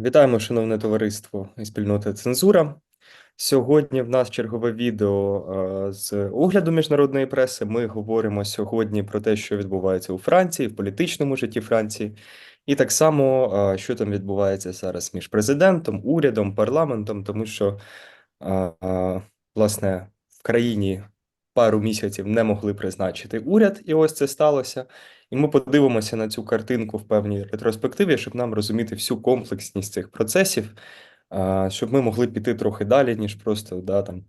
Вітаємо, шановне товариство і спільнота Цензура. Сьогодні в нас чергове відео е, з огляду міжнародної преси. Ми говоримо сьогодні про те, що відбувається у Франції, в політичному житті Франції, і так само, е, що там відбувається зараз між президентом, урядом, парламентом, тому що, е, власне, в країні пару місяців не могли призначити уряд, і ось це сталося. І ми подивимося на цю картинку в певній ретроспективі, щоб нам розуміти всю комплексність цих процесів, щоб ми могли піти трохи далі, ніж просто да, там,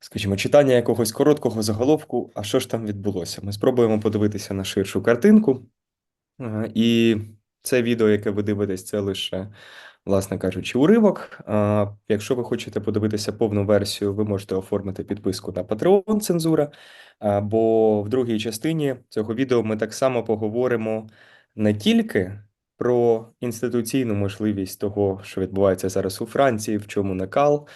скажімо, читання якогось короткого заголовку. А що ж там відбулося? Ми спробуємо подивитися на ширшу картинку. І це відео, яке ви дивитесь, це лише, власне кажучи, уривок. А, Якщо ви хочете подивитися повну версію, ви можете оформити підписку на Patreon цензура. Бо в другій частині цього відео ми так само поговоримо не тільки про інституційну можливість того, що відбувається зараз у Франції, в чому накал,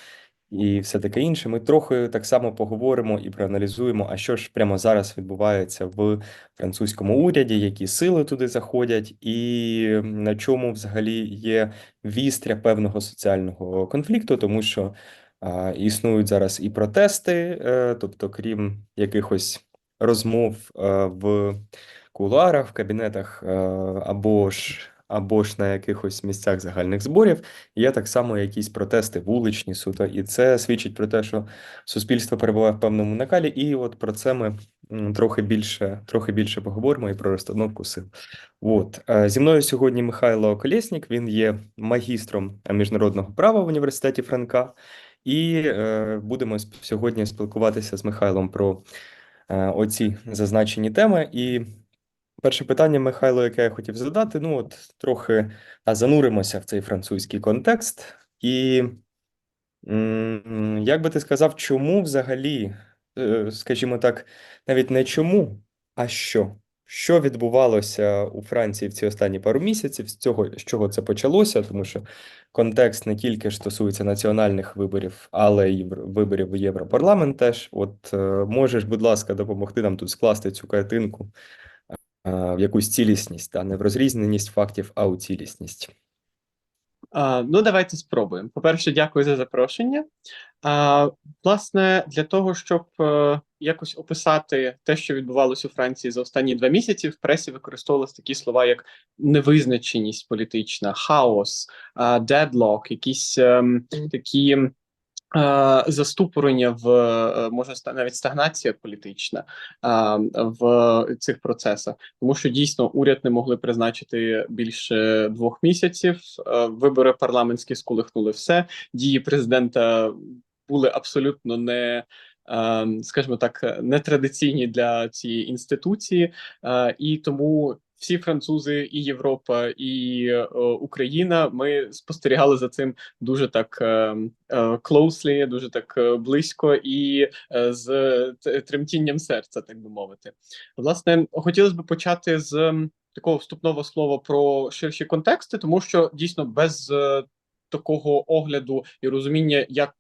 і все таке інше. Ми трохи так само поговоримо і проаналізуємо, а що ж прямо зараз відбувається в французькому уряді, які сили туди заходять, і на чому взагалі є вістря певного соціального конфлікту, тому що а, існують зараз і протести, е, тобто, крім якихось розмов е, в кулуарах, в кабінетах е, або ж або ж на якихось місцях загальних зборів, є так само якісь протести, вуличні суто, і це свідчить про те, що суспільство перебуває в певному накалі, і от про це ми трохи більше, трохи більше поговоримо і про розстановку сил. От Е, зі мною сьогодні Михайло Колєснік, він є магістром міжнародного права в університеті Франка, і е, будемо сьогодні спілкуватися з Михайлом про е, оці зазначені теми. І Перше питання, Михайло, яке я хотів задати, ну от трохи зануримося в цей французький контекст, і як би ти сказав, чому взагалі, е, скажімо так, навіть не чому, а що? Що відбувалося у Франції в ці останні пару місяців, з цього, з чого це почалося, тому що контекст не тільки ж стосується національних виборів, але й виборів в Європарламент теж. От е, можеш, будь ласка, допомогти нам тут скласти цю картинку в якусь цілісність, та не в розрізненість фактів, а у цілісність. А, ну, давайте спробуємо. По-перше, дякую за запрошення. А, власне, для того, щоб е, якось описати те, що відбувалося у Франції за останні два місяці, в пресі використовувалися такі слова, як невизначеність політична, хаос, дедлок, якісь ем, такі. Е, Заступорення в е, може навіть стагнація політична а, в цих процесах, тому що дійсно уряд не могли призначити більше двох місяців. Е, Вибори парламентські сколихнули все. Дії президента були абсолютно не. е, Скажімо так, нетрадиційні для цієї інституції, Е, і тому всі французи, і Європа, і е, Україна. Ми спостерігали за цим дуже так е, е, closely, дуже так е, близько і е, з тремтінням серця, так би мовити. Власне, хотілося б почати з такого вступного слова про ширші контексти, тому що дійсно без е, такого огляду і розуміння, як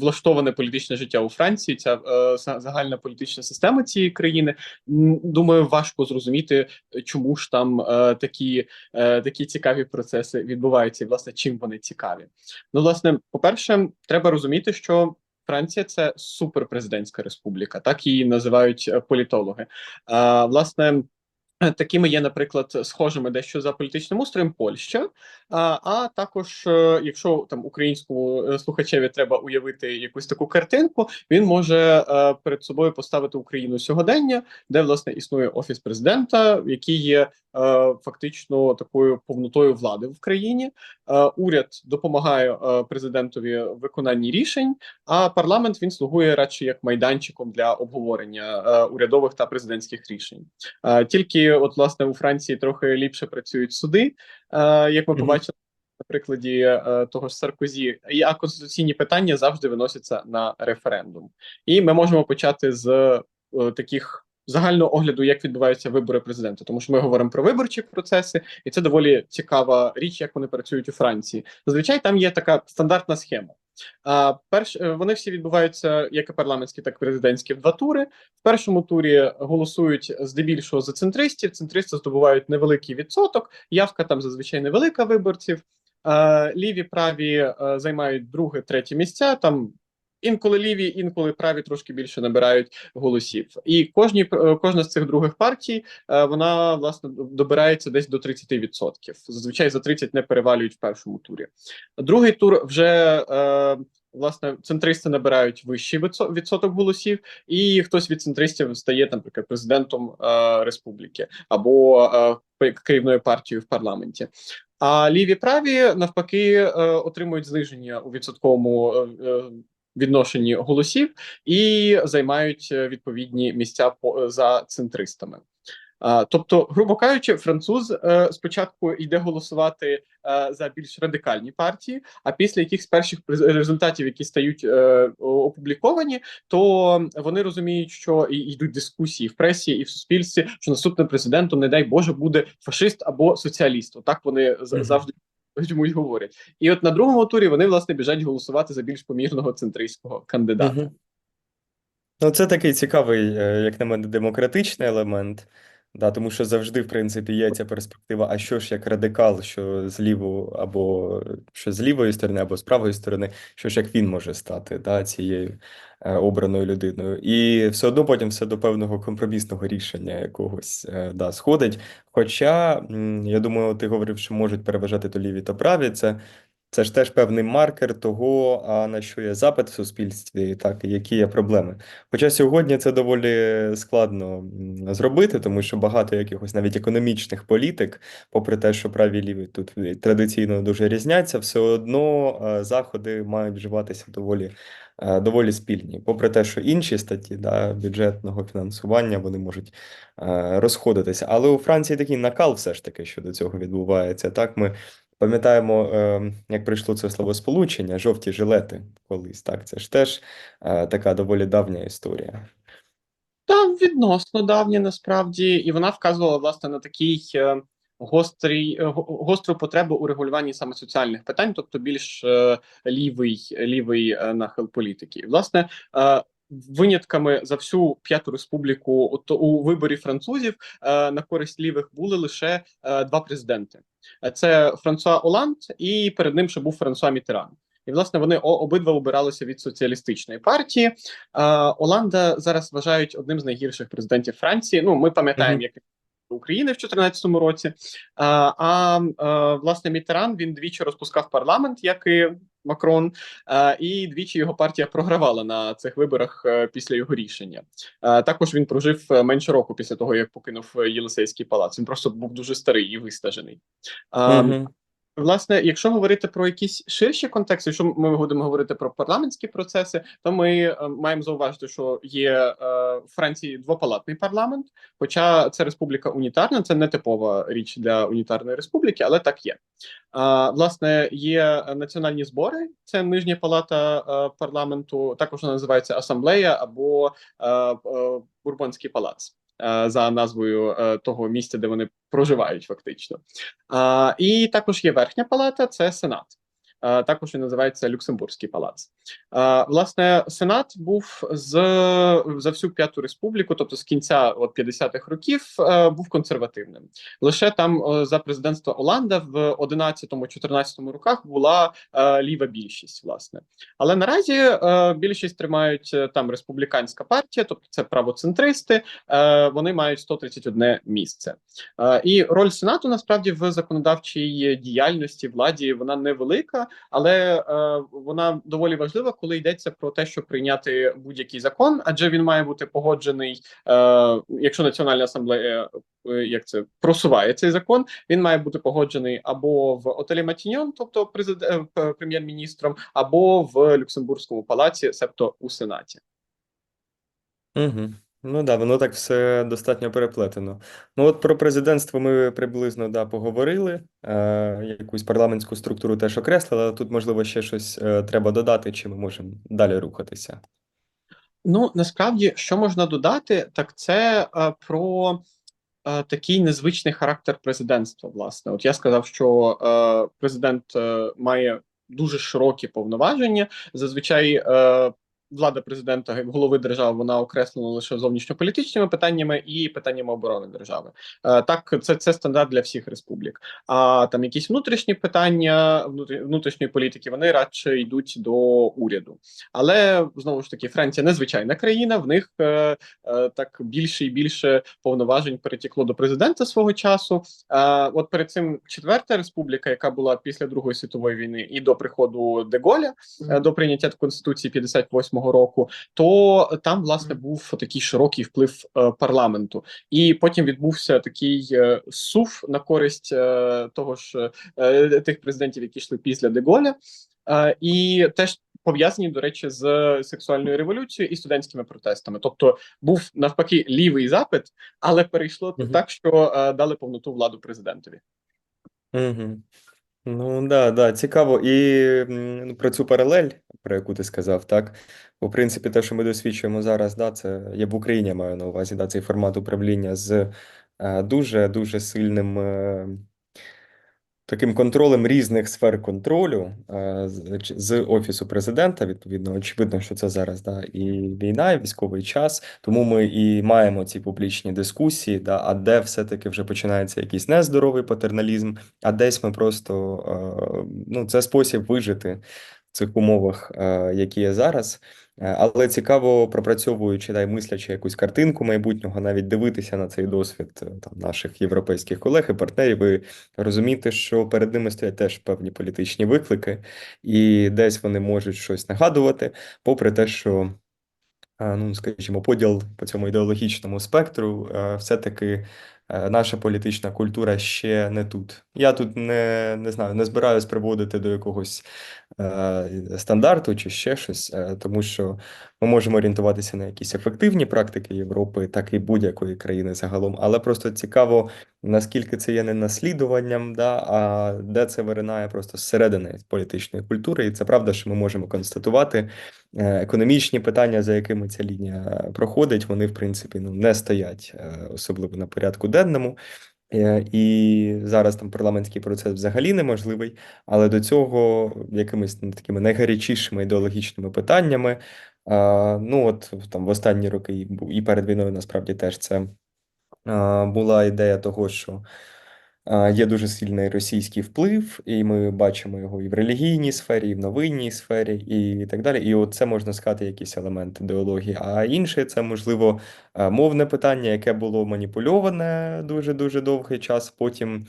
влаштоване політичне життя у Франції, ця е, загальна політична система цієї країни, думаю, важко зрозуміти, чому ж там е, такі, е, такі цікаві процеси відбуваються, і власне чим вони цікаві. Ну, власне, по-перше, треба розуміти, що Франція це суперпрезидентська республіка, так її називають е, політологи. А, власне. Е, Такими є, наприклад, схожими дещо за політичним устроєм Польща. А, а також, е, якщо там українському е, слухачеві треба уявити якусь таку картинку, він може е, перед собою поставити Україну сьогодення, де власне існує офіс президента, який є е, фактично такою повнотою влади в країні. Е, уряд допомагає е, президентові в виконанні рішень, а парламент він слугує радше як майданчиком для обговорення е, урядових та президентських рішень. Е, Тільки, от власне, у Франції трохи ліпше працюють суди, е, як ми побачили на прикладі е, того ж Саркозі, а конституційні питання завжди виносяться на референдум. І ми можемо почати з е, таких. Загального огляду, як відбуваються вибори президента, тому що ми говоримо про виборчі процеси, і це доволі цікава річ, як вони працюють у Франції. Зазвичай там є така стандартна схема. А, перш е, вони всі відбуваються як і парламентські, так і президентські в два тури. В першому турі голосують здебільшого за центристів. Центристи здобувають невеликий відсоток. Явка там зазвичай невелика виборців. Ліві праві е, займають друге, третє місця. Там інколи ліві, інколи праві трошки більше набирають голосів. І кожні е, кожна з цих других партій е, вона власне добирається десь до 30%. Зазвичай за 30 не перевалюють в першому турі. Другий тур вже. Е, Власне, центристи набирають вищий відсоток голосів, і хтось від центристів стає, наприклад, президентом е, республіки або е, керівною партією в парламенті. А ліві праві навпаки е, отримують зниження у відсотковому е, відношенні голосів і займають е, відповідні місця по за центристами. Тобто, грубо кажучи, француз е, спочатку йде голосувати е, за більш радикальні партії, а після якихось перших приз- результатів, які стають е, опубліковані, то вони розуміють, що йдуть дискусії в пресі і в суспільстві, що наступним президентом, не дай Боже, буде фашист або соціаліст. Так вони з- завжди чому й говорять. І от на другому турі вони власне біжать голосувати за більш помірного центристського кандидата. Ну, це такий цікавий, е, як на мене, демократичний елемент. Да, тому що завжди, в принципі, є ця перспектива, а що ж як радикал, що з або що з лівої сторони, або з правої сторони, що ж як він може стати да, цією е, обраною людиною. І все одно потім все до певного компромісного рішення якогось е, да, сходить. Хоча, я думаю, ти говорив, що можуть переважати то ліві, то праві. Це це ж теж певний маркер того, а на що є запит в суспільстві, так, які є проблеми. Хоча сьогодні це доволі складно зробити, тому що багато якихось навіть економічних політик, попри те, що праві ліві тут традиційно дуже різняться, все одно е, заходи мають вживатися доволі, е, доволі спільні. Попри те, що інші статті да, бюджетного фінансування вони можуть е, розходитися. Але у Франції такий накал все ж таки щодо цього відбувається. Так, ми Пам'ятаємо, е, як прийшло це словосполучення, жовті жилети колись. Так, це ж теж е, така доволі давня історія. Та відносно давня насправді, і вона вказувала власне на такий е, гострий гостру потребу у регулюванні саме соціальних питань, тобто більш лівий лівий нахил політики. Власне, винятками за всю п'яту республіку от, у виборі французів е, на користь лівих були лише е, два президенти: Е, це Франсуа Оланд, і перед ним ще був Франсуа Мітеран. І власне вони обидва обиралися від соціалістичної партії. Е, Оланда зараз вважають одним з найгірших президентів Франції. Ну, ми пам'ятаємо, Мгм. як він до України в 2014 році. А, а е, власне Мітеран він двічі розпускав парламент, як і Макрон, е, і двічі його партія програвала на цих виборах е, після його рішення. Е, також він прожив е, менше року після того, як покинув е, Єлисейський палац. Він просто був дуже старий і вистажений. Е, Мгм. Власне, якщо говорити про якісь ширші контексти, якщо ми будемо говорити про парламентські процеси, то ми е, маємо зауважити, що є е, в Франції двопалатний парламент, хоча це республіка унітарна, це не типова річ для унітарної республіки, але так є. А, власне, є національні збори, це нижня палата е, парламенту, також називається асамблея або е, е, Бурбонський палац. Е, За назвою е, того місця, де вони проживають, фактично. І також є верхня палата, це Сенат. Також він називається Люксембурзький палац. Власне, Сенат був з за всю п'яту республіку, тобто з кінця от 50-х років, е, був консервативним. Лише там е, за президентства Оланда в 11-14 роках була е, ліва більшість, власне. Але наразі більшість тримають там республіканська партія, тобто це правоцентристи. Вони мають 131 місце. І роль сенату насправді в законодавчій діяльності владі вона невелика, але е, вона доволі важлива, коли йдеться про те, щоб прийняти будь-який закон, адже він має бути погоджений. Е, якщо Національна асамблея е, як це просуває цей закон, він має бути погоджений або в Отелі Матіньон, тобто президент прем'єр-міністром, або в Люксембурзькому палаці, себто у сенаті. Угу. Ну да, воно так все достатньо переплетено. Ну от про президентство ми приблизно да, поговорили, е, якусь парламентську структуру теж окреслили, але тут, можливо, ще щось е, треба додати, чи ми можемо далі рухатися. Ну насправді, що можна додати, так це е, про е, такий незвичний характер президентства. Власне, от я сказав, що е, президент е, має дуже широкі повноваження. Зазвичай е, влада президента голови держави вона окреслена лише зовнішньополітичними питаннями і питаннями оборони держави. Е, Так, це, це стандарт для всіх республік. А там якісь внутрішні питання внутрі- внутрішньої політики вони радше йдуть до уряду. Але знову ж таки, Франція незвичайна країна. В них е, е, так більше і більше повноважень перетекло до президента свого часу. От перед цим четверта республіка, яка була після Другої світової війни, і до приходу Деголя е, до прийняття конституції 58-го року, то там власне був такий широкий вплив е, парламенту, і потім відбувся такий е, сув на користь е, того ж тих президентів, які йшли після Деголя, і теж. Пов'язані, до речі, з сексуальною революцією і студентськими протестами. Тобто був навпаки лівий запит, але перейшло Мгм. так, що е, дали повноту владу президентові. Угу. Ну, да, да, цікаво. І м, про цю паралель, про яку ти сказав, так? У принципі, те, що ми досвідчуємо зараз, да, це я в Україні маю на увазі, да, цей формат управління з е, дуже дуже сильним е, таким контролем різних сфер контролю е, з, офісу президента. Відповідно, очевидно, що це зараз да, і війна, і військовий час. Тому ми і маємо ці публічні дискусії, да, а де все-таки вже починається якийсь нездоровий патерналізм, а десь ми просто е, ну, це спосіб вижити в цих умовах, е, які є зараз. Е, Але цікаво, пропрацьовуючи та й мислячи якусь картинку майбутнього, навіть дивитися на цей досвід е, там наших європейських колег і партнерів, і розуміти, що перед ними стоять теж певні політичні виклики, і десь вони можуть щось нагадувати, попри те, що е, ну, скажімо, поділ по цьому ідеологічному спектру, все-таки наша політична культура ще не тут. Я тут не, не знаю, не збираюсь приводити до якогось е, стандарту чи ще щось, е, тому що ми можемо орієнтуватися на якісь ефективні практики Європи, так і будь-якої країни загалом, але просто цікаво, наскільки це є не наслідуванням, да, а де це виринає просто зсередини політичної культури. І це правда, що ми можемо констатувати. Е, Економічні питання, за якими ця лінія проходить, вони в принципі ну не стоять е, особливо на порядку денному. Е, І зараз там парламентський процес взагалі неможливий, але до цього якимись ну, такими найгарячішими ідеологічними питаннями. Ну от там в останні роки і перед війною насправді теж це була ідея того, що Є дуже сильний російський вплив, і ми бачимо його і в релігійній сфері, і в новинній сфері, і так далі. І от це можна сказати, якийсь елемент ідеології. А інше це, можливо, мовне питання, яке було маніпульоване дуже-дуже довгий час. Потім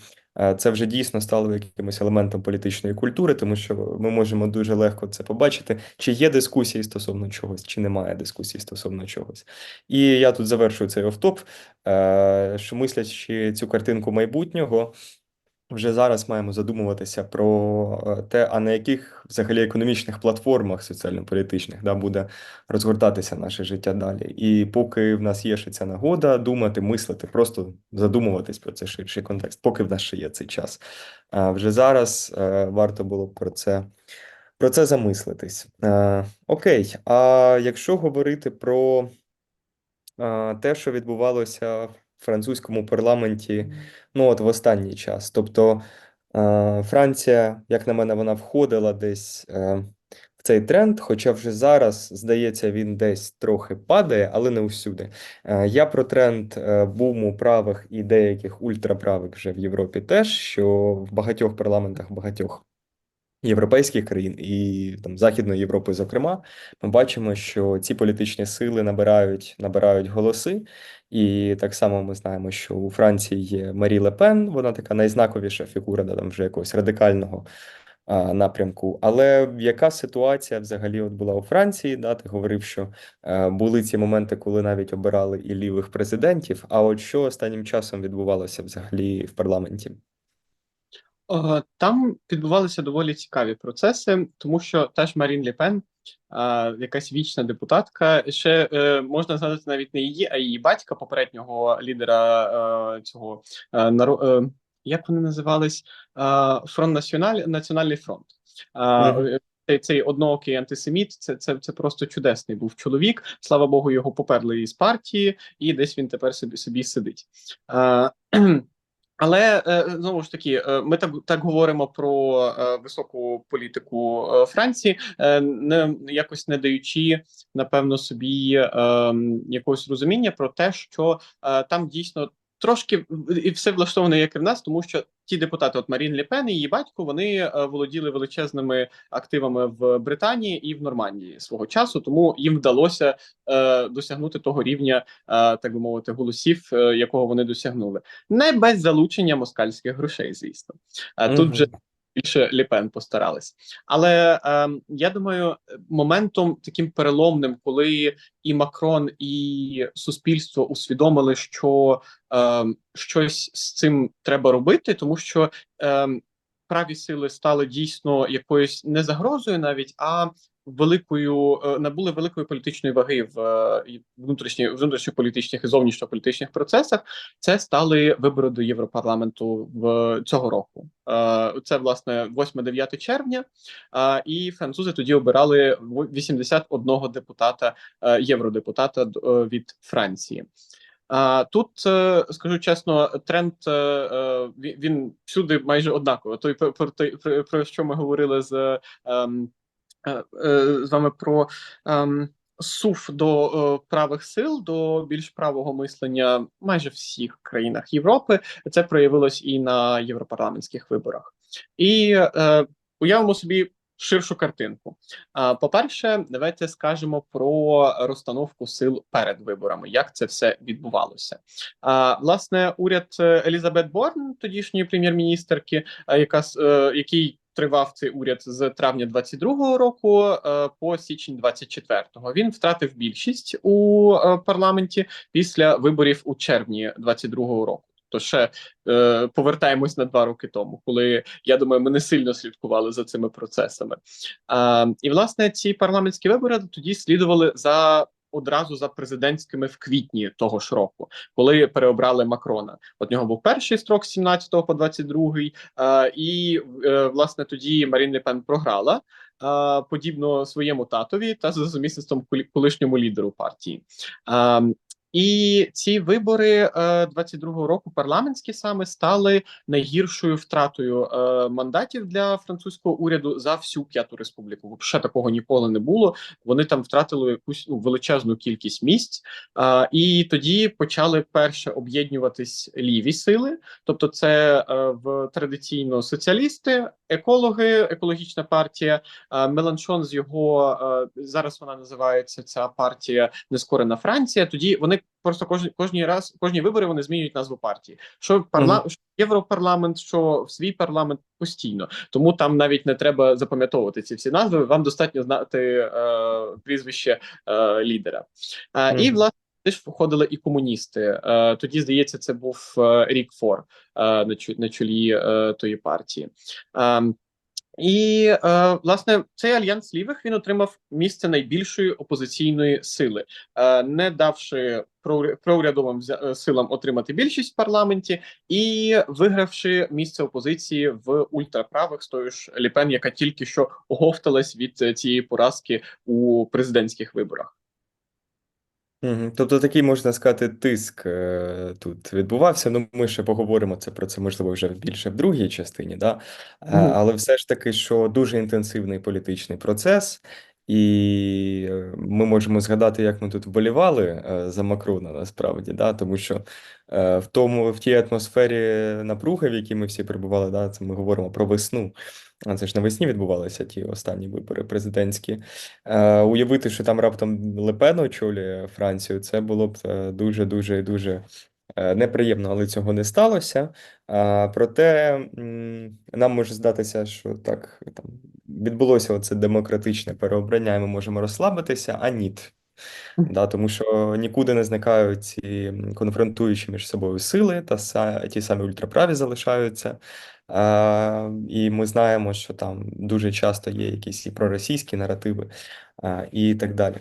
це вже дійсно стало якимось елементом політичної культури, тому що ми можемо дуже легко це побачити, чи є дискусії стосовно чогось, чи немає дискусії стосовно чогось. І я тут завершую цей офтоп, е, що мислячи цю картинку майбутнього. Вже зараз маємо задумуватися про е, те, а на яких взагалі економічних платформах соціально-політичних да, буде розгортатися наше життя далі. І поки в нас є ще ця нагода думати, мислити, просто задумуватись про цей ширший контекст, поки в нас ще є цей час. А вже зараз е, варто було про це, про це замислитись. Е, окей, а якщо говорити про е, те, що відбувалося в французькому парламенті, ну от в останній час. Тобто е, Франція, як на мене, вона входила десь е, в цей тренд, хоча вже зараз, здається, він десь трохи падає, але не усюди. Е, я про тренд буму правих і деяких ультраправих вже в Європі теж, що в багатьох парламентах багатьох європейських країн і там Західної Європи, зокрема, ми бачимо, що ці політичні сили набирають, набирають голоси. І так само ми знаємо, що у Франції є Марі Ле Пен, вона така найзнаковіша фігура, да, там вже якогось радикального напрямку. Але яка ситуація взагалі от була у Франції? Да, ти говорив, що е, були ці моменти, коли навіть обирали і лівих президентів. А от що останнім часом відбувалося взагалі в парламенті? Е, Там відбувалися доволі цікаві процеси, тому що теж Марін Ле Пен, е, якась вічна депутатка, ще е, можна згадати навіть не її, а її батька, попереднього лідера цього наро- е, як вони називались? Фронт Національ, Національний фронт. Цей, цей одноокий антисеміт, це, це, це просто чудесний був чоловік. Слава Богу, його поперли із партії, і десь він тепер собі собі сидить. Але е, знову ж таки, е, ми так так говоримо про е, високу політику Франції, не якось не даючи напевно собі якогось розуміння про те, що там дійсно трошки і все влаштоване, як і в нас, тому що ті депутати, от Марін Лепен і її батько, вони е, володіли величезними активами в Британії і в Нормандії свого часу, тому їм вдалося е, досягнути того рівня, е, так би мовити, голосів, е, якого вони досягнули, не без залучення москальських грошей, звісно. А тут Мгм. Більше Ліпен постарались. Але е, я думаю, моментом таким переломним, коли і Макрон, і суспільство усвідомили, що е, щось з цим треба робити, тому що е, праві сили стали дійсно якоюсь не загрозою, навіть а великою е, набули великої політичної ваги в е, і внутрішні внутрішньополітичних і зовнішньополітичних процесах. Це стали вибори до Європарламенту в цього року. Е, Це власне 8-9 червня. І французи тоді обирали в- 81 депутата євродепутата від Франції. Тут е, скажу чесно, тренд е, е, він- всюди майже однаково. Той про, той, про, що ми говорили з, ем, з вами про ем, сув до правих сил, до більш правого мислення майже всіх країнах Європи. Це проявилось і на європарламентських виборах. І е, уявимо собі ширшу картинку. По-перше, давайте скажемо про розстановку сил перед виборами, як це все відбувалося. Власне, уряд е, Елізабет Борн, тодішньої прем'єр-міністерки, е, яка е, який тривав цей уряд з травня 22-го року по січень 24-го, Він втратив більшість у парламенті після виборів у червні 22-го року. То ще е, повертаємось на два роки тому, коли я думаю, ми не сильно слідкували за цими процесами. А, і власне ці парламентські вибори тоді слідували за одразу за президентськими в квітні того ж року, коли переобрали Макрона. От нього був перший строк з 17 по 22, а, і е, власне тоді Марін Лепен програла. Подібно своєму татові та за сумісництвом колишньому лідеру партії. І ці вибори е, 22-го року парламентські саме стали найгіршою втратою е, мандатів для французького уряду за всю п'яту республіку. Ще такого ніколи не було. Вони там втратили якусь ну, величезну кількість місць, е, і тоді почали перше об'єднуватись ліві сили. Тобто, це е, в традиційно соціалісти, екологи, екологічна партія. Е, Меланшон з його е, зараз вона називається ця партія Нескорена Франція. Тоді вони просто кожні кожні раз кожні вибори вони змінюють назву партії. Що парла що європарламент, що в свій парламент постійно. Тому там навіть не треба запам'ятовувати ці всі назви. Вам достатньо знати е, прізвище е, лідера. Е, І власне. Теж входили і комуністи. Е, тоді, здається, це був е, рік Фор е, на, на чолі е, тої партії. Е, і е, власне цей альянс лівих він отримав місце найбільшої опозиційної сили, е, не давши проур- проурядовим е, силам отримати більшість в парламенті, і вигравши місце опозиції в ультраправих з тою ж Ліпен, яка тільки що оговталась від е, цієї поразки у президентських виборах. Мгм. Тобто такий, можна сказати, тиск е, тут відбувався. Ну, ми ще поговоримо це про це, можливо, вже більше в другій частині, да? Е. Але все ж таки, що дуже інтенсивний політичний процес, і ми можемо згадати, як ми тут вболівали е, за Макрона, насправді, да? Тому що е, в тому, в тій атмосфері напруги, в якій ми всі перебували, да? Це ми говоримо про весну. А це ж навесні відбувалися ті останні вибори президентські. Е, уявити, що там раптом Лепен очолює Францію, це було б е, дуже, дуже дуже неприємно, але цього не сталося. Проте нам може здатися, що так там відбулося оце демократичне переобрання, і ми можемо розслабитися, а ні. Да, тому що нікуди не зникають ці конфронтуючі між собою сили, та са- ті самі ультраправі залишаються. А, і ми знаємо, що там дуже часто є якісь і проросійські наративи, а, і так далі.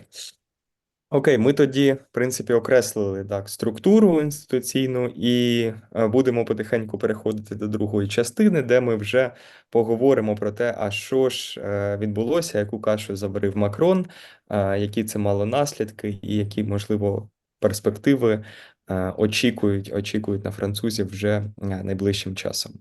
Окей, ми тоді, в принципі, окреслили так структуру інституційну і е, будемо потихеньку переходити до другої частини, де ми вже поговоримо про те, а що ж е, відбулося, яку кашу заварив Макрон, е, які це мало наслідки, і які, можливо, перспективи очікують, очікують на французів вже найближчим часом.